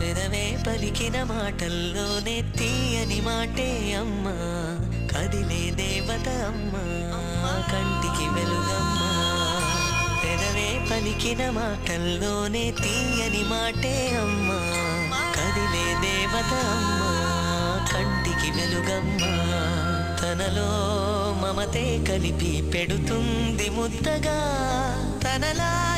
పెదవే పలికిన మాటల్లోనే తీయని మాటే అమ్మా. కదిలే దేవత అమ్మా. కంటికి వెలుగమ్మా. పెదవే పలికిన మాటల్లోనే తీయని మాటే అమ్మా. కదిలే దేవత అమ్మా. కంటికి వెలుగమ్మా. తనలో మమతే కలిపి పెడుతుంది ముద్దగా. తనలాలి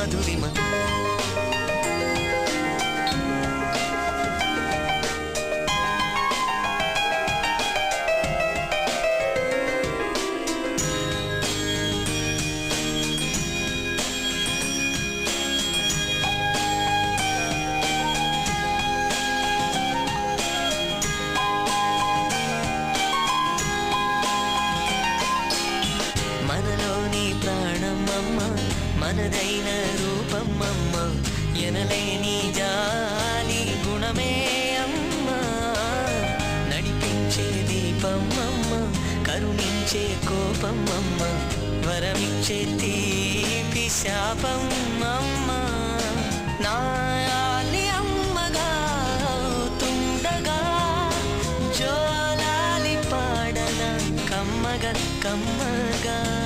మధురిమ మనలోని ప్రాణమమ్మ మనదైన రూపమమ్మ ఎనలేని జాలి గుణమే అమ్మ. నడిపించే దీపమమ్మ కరుణించే కోపమమ్మ వరమిచ్చే తీపి శాపమమ్మ. నాయాలి అమ్మగా తుండగా జోలాలి పాడన కమ్మగా కమ్మగా.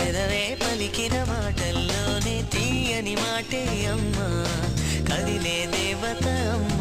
పెదవే పలికిన మాటల్లోనే తీయని మాటే అమ్మా. కదిలే దేవత అమ్మ.